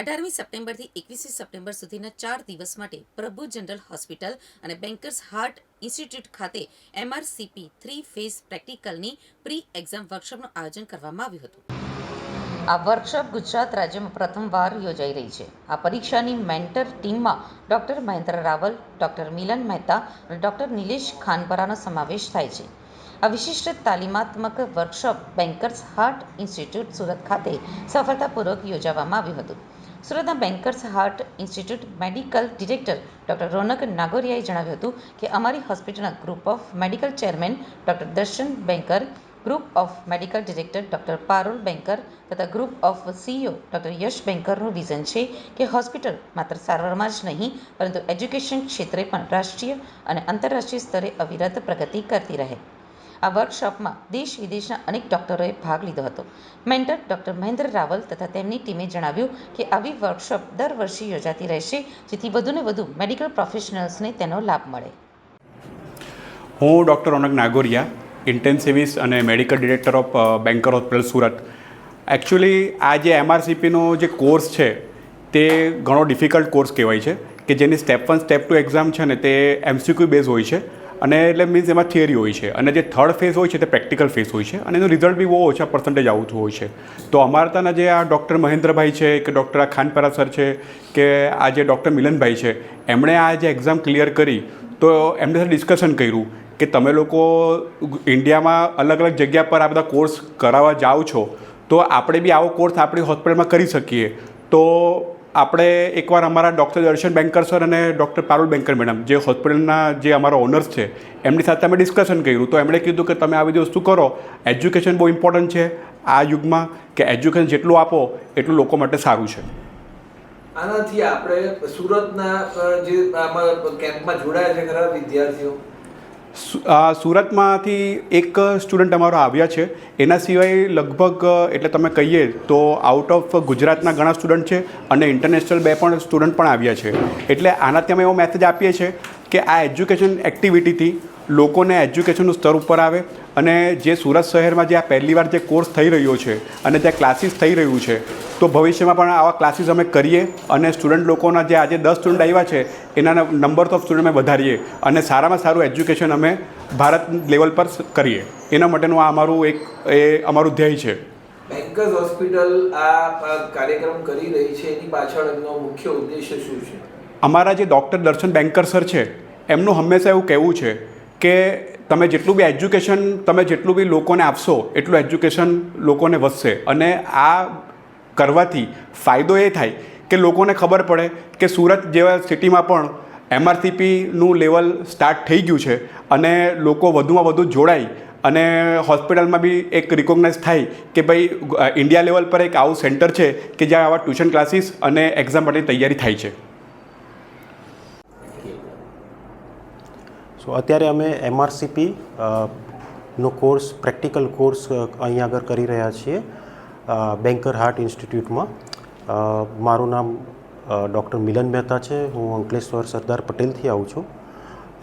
અઢારમી સપ્ટેમ્બરથી એકવીસમી સપ્ટેમ્બર સુધીના ચાર દિવસ માટે પ્રભુ જનરલ હોસ્પિટલ અને બેન્કર્સ હાર્ટ ઇન્સ્ટિટ્યૂટ ખાતે એમઆરસીપી થ્રી ફેઝ પ્રેક્ટિકલની પ્રી એક્ઝામ વર્કશોપનું આયોજન કરવામાં આવ્યું હતું. આ વર્કશોપ ગુજરાત રાજ્યમાં પ્રથમવાર યોજાઈ રહી છે. આ પરીક્ષાની મેન્ટર ટીમમાં ડૉક્ટર મહેન્દ્ર રાવલ, ડૉક્ટર મિલન મહેતા અને ડૉક્ટર નિલેશ ખાનપરાનો સમાવેશ થાય છે. આ વિશિષ્ટ તાલીમાત્મક workshop Bankers heart institute Surat ખાતે સફળતાપૂર્વક યોજવામાં આવ્યું હતું. સુરતના Bankers heart institute medical director doctor Ronak નાગોરિયાએ જણાવ્યું હતું કે અમારી હોસ્પિટલના group of medical chairman doctor Darshan Banker, group of medical director doctor Parul Banker તથા group of CEO doctor Yash બેન્કરનું vision છે કે હોસ્પિટલ માત્ર સારવારમાં જ નહીં, પરંતુ એજ્યુકેશન ક્ષેત્રે પણ રાષ્ટ્રીય અને આંતરરાષ્ટ્રીય સ્તરે અવિરત પ્રગતિ કરતી રહે. આ વર્કશોપમાં દેશ વિદેશના અનેક ડોક્ટરોએ ભાગ લીધો હતો. મેન્ટર ડૉક્ટર મહેન્દ્ર રાવલ તથા તેમની ટીમે જણાવ્યું કે આવી વર્કશોપ દર વર્ષે યોજાતી રહેશે, જેથી વધુને વધુ મેડિકલ પ્રોફેશનલ્સને તેનો લાભ મળે. હું ડૉક્ટર રોનક નાગોરિયા, ઇન્ટેન્સિવિસ્ટ અને medical director of Banker hospital Surat. Actually આ જે એમઆરસીપીનો જે કોર્સ છે, તે ઘણો ડિફિકલ્ટ કોર્સ કહેવાય છે, કે જેની step one, step two exam છે ને તે એમસીક્યુ બેઝ હોય છે. અને એટલે મીન્સ એમાં થિયરી હોય છે. અને જે થર્ડ ફેઝ હોય છે તે પ્રેક્ટિકલ ફેઝ હોય છે. અને એનું રિઝલ્ટ બી બહુ ઓછા પર્સન્ટેજ આવતું હોય છે. તો અમારા ત્યાંના જે આ ડૉક્ટર મહેન્દ્રભાઈ છે કે ડૉક્ટર આ ખાનપરા સર છે કે આ જે ડૉક્ટર મિલનભાઈ છે, એમણે આ જે એક્ઝામ ક્લિયર કરી, તો એમની સાથે ડિસ્કશન કર્યું કે તમે લોકો ઇન્ડિયામાં અલગ અલગ જગ્યા પર આ બધા કોર્સ કરાવવા જાઓ છો, તો આપણે બી આવો કોર્સ આપણી હોસ્પિટલમાં કરી શકીએ. તો આપણે એકવાર અમારા ડૉક્ટર દર્શન બેન્કર સર અને ડૉક્ટર પારુલ બેન્કર મેડમ, જે હોસ્પિટલના જે અમારા ઓનર્સ છે, એમની સાથે અમે ડિસ્કશન કર્યું. તો એમણે કીધું કે તમે આવી વસ્તુ કરો. એજ્યુકેશન બહુ ઇમ્પોર્ટન્ટ છે. આ યુગમાં કે એજ્યુકેશન જેટલું આપો, એટલું લોકો માટે સારું છે. આનાથી આપણે સુરતના જે આમાં કેમ્પમાં જોડાયા છે ખરા વિદ્યાર્થીઓ સુરતમાંથી એક સ્ટુડન્ટ અમારો આવ્યા છે. એના સિવાય લગભગ, એટલે તમે કહીએ તો આઉટ ઓફ ગુજરાતના ઘણા સ્ટુડન્ટ છે અને ઇન્ટરનેશનલ બે પણ સ્ટુડન્ટ પણ આવ્યા છે. એટલે આનાથી અમે એવો મેસેજ આપીએ છીએ કે આ એજ્યુકેશન એક્ટિવિટીથી લોકોને એજ્યુકેશનનું સ્તર ઉપર આવે અને જે સુરત શહેરમાં જે આ પહેલીવાર જે કોર્સ થઈ રહ્યો છે અને ત્યાં ક્લાસીસ થઈ રહ્યું છે તો ભવિષ્યમાં પણ આવા ક્લાસીસ અમે કરીએ અને સ્ટુડન્ટ લોકોના જે આજે દસ સ્ટુડન્ટ આવ્યા છે એના નંબર ઓફ સ્ટુડન્ટ અમે વધારીએ અને સારામાં સારું એજ્યુકેશન અમે ભારત લેવલ પર કરીએ. એના માટેનું આ અમારું એક એ અમારું ધ્યેય છે. બેંકર્સ હોસ્પિટલ આ કાર્યક્રમ કરી રહી છે એની પાછળ એમનો મુખ્ય ઉદ્દેશ્ય શું છે? અમારા જે ડૉક્ટર દર્શન બેન્કર સર છે એમનું હંમેશા એવું કહેવું છે કે તમે જેટલું બી એજ્યુકેશન, તમે જેટલું બી લોકોને આપશો, એટલું એજ્યુકેશન લોકોને વધશે. અને આ કરવાથી ફાયદો એ થાય કે લોકોને ખબર પડે કે સુરત જેવા સિટીમાં પણ એમઆરસીપીનું લેવલ સ્ટાર્ટ થઈ ગયું છે અને લોકો વધુમાં વધુ જોડાય અને હોસ્પિટલમાં બી એક રિકોગ્નાઇઝ થાય કે ભાઈ ઇન્ડિયા લેવલ પર એક આવું સેન્ટર છે કે જ્યાં આવા ટ્યુશન ક્લાસીસ અને એક્ઝામ માટેની તૈયારી થાય છે. સો અત્યારે અમે એમઆરસીપી નો કોર્સ, પ્રેક્ટિકલ કોર્સ અહીંયા આગળ કરી રહ્યા છીએ બેન્કર હાર્ટ ઇન્સ્ટિટ્યૂટમાં. મારું નામ ડૉક્ટર મિલન મહેતા છે. હું અંકલેશ્વર સરદાર પટેલથી આવું છું.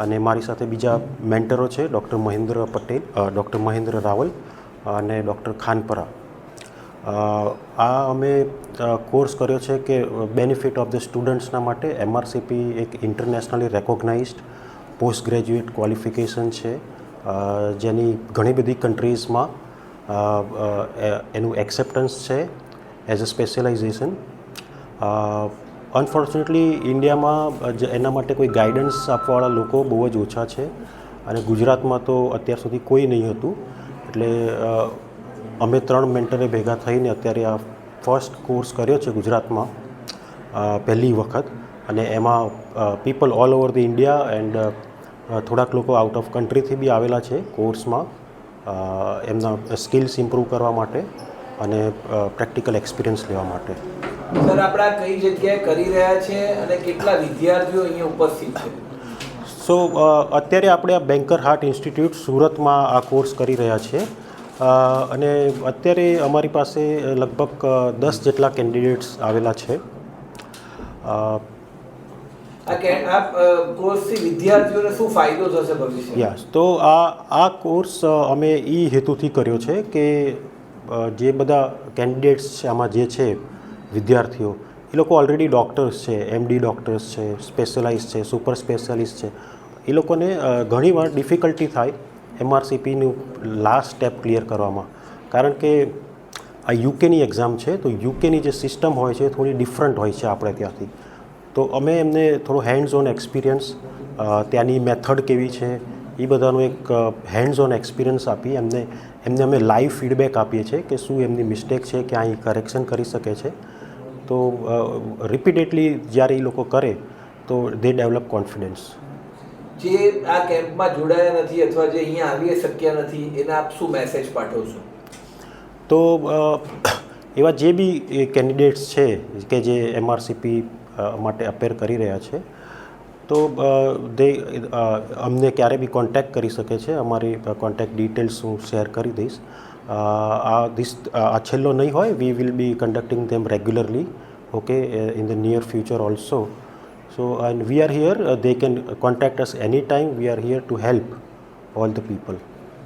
અને મારી સાથે બીજા મેન્ટરો છે, ડૉક્ટર મહેન્દ્ર પટેલ ડૉક્ટર મહેન્દ્ર રાવલ અને ડૉક્ટર ખાનપરા. આ અમે કોર્સ કર્યો છે કે બેનિફિટ ઓફ ધ સ્ટુડન્ટ્સના માટે એમઆરસીપી એક internationally recognised post graduate qualification છે જેની ઘણી બધી કન્ટ્રીઝમાં એનું એક્સેપ્ટન્સ છે એઝ અ સ્પેશિયલાઇઝેશન અનફોર્ચ્યુનેટલી ઇન્ડિયામાં એના માટે કોઈ ગાઈડન્સ આપવાવાળા લોકો બહુ જ ઓછા છે અને ગુજરાતમાં તો અત્યાર સુધી કોઈ નહીં હતું. એટલે અમે ત્રણ મેન્ટરે ભેગા થઈને અત્યારે આ ફર્સ્ટ કોર્સ કર્યો છે ગુજરાતમાં પહેલી વખત. અને એમાં people all over the India and થોડાક લોકો આઉટ ઓફ કન્ટ્રીથી બી આવેલા છે કોર્સમાં એમના સ્કિલ્સ ઇમ્પ્રૂવ કરવા માટે અને પ્રેક્ટિકલ એક્સપિરિયન્સ લેવા માટે. સર આપણા કઈ જગ્યાએ કરી રહ્યા છે અને કેટલા વિદ્યાર્થીઓ અહીંયા ઉપસ્થિત છે? સો અત્યારે આપણે આ બેન્કર હાર્ટ ઇન્સ્ટિટ્યૂટ સુરતમાં આ કોર્સ કરી રહ્યા છે. અને અત્યારે અમારી પાસે લગભગ દસ જેટલા કેન્ડિડેટ્સ આવેલા છે. યસ, તો આ આ કોર્સ અમે એ હેતુથી કર્યો છે કે જે બધા કેન્ડિડેટ્સ છે, આમાં જે છે વિદ્યાર્થીઓ, એ લોકો ઓલરેડી ડૉક્ટર્સ છે એમડી ડૉક્ટર્સ છે સ્પેશિયલાઇઝ છે સુપર સ્પેશિયાલિસ્ટ છે. એ લોકોને ઘણીવાર ડિફિકલ્ટી થાય એમઆરસીપીનું લાસ્ટ સ્ટેપ ક્લિયર કરવામાં. કારણ કે આ યુકેની એક્ઝામ છે, તો યુકેની જે સિસ્ટમ હોય છે થોડી ડિફરન્ટ હોય છે આપણે ત્યાંથી. તો અમે એમને થોડો હેન્ડ્સ ઓન એક્સપિરિયન્સ ત્યાંની મેથડ કેવી છે એ બધાનો એક હેન્ડ્સ ઓન એક્સપિરિયન્સ આપી એમને એમને અમે લાઈવ ફીડબેક આપીએ છીએ કે શું એમની મિસ્ટેક છે ક્યાં એ કરેક્શન કરી શકે છે. તો રિપીટેડલી જ્યારે એ લોકો કરે તો દે ડેવલપ કોન્ફિડન્સ જે આ કેમ્પમાં જોડાયા નથી અથવા જે અહીંયા આવી શક્યા નથી એને આપ શું મેસેજ પાઠવશો તો એવા જે બી કેન્ડિડેટ્સ છે કે જે એમઆરસીપી માટે અપેર કરી રહ્યા છે. તો દે અમને ક્યારે બી કોન્ટેક્ટ કરી શકે છે. અમારી કોન્ટેક્ટ ડિટેલ્સ હું શેર કરી દઈશ. આ ધીસ આ છેલ્લો નહીં હોય. We will be conducting them regularly okay in the near future also so and we are here they can contact us any time we are here to help all the people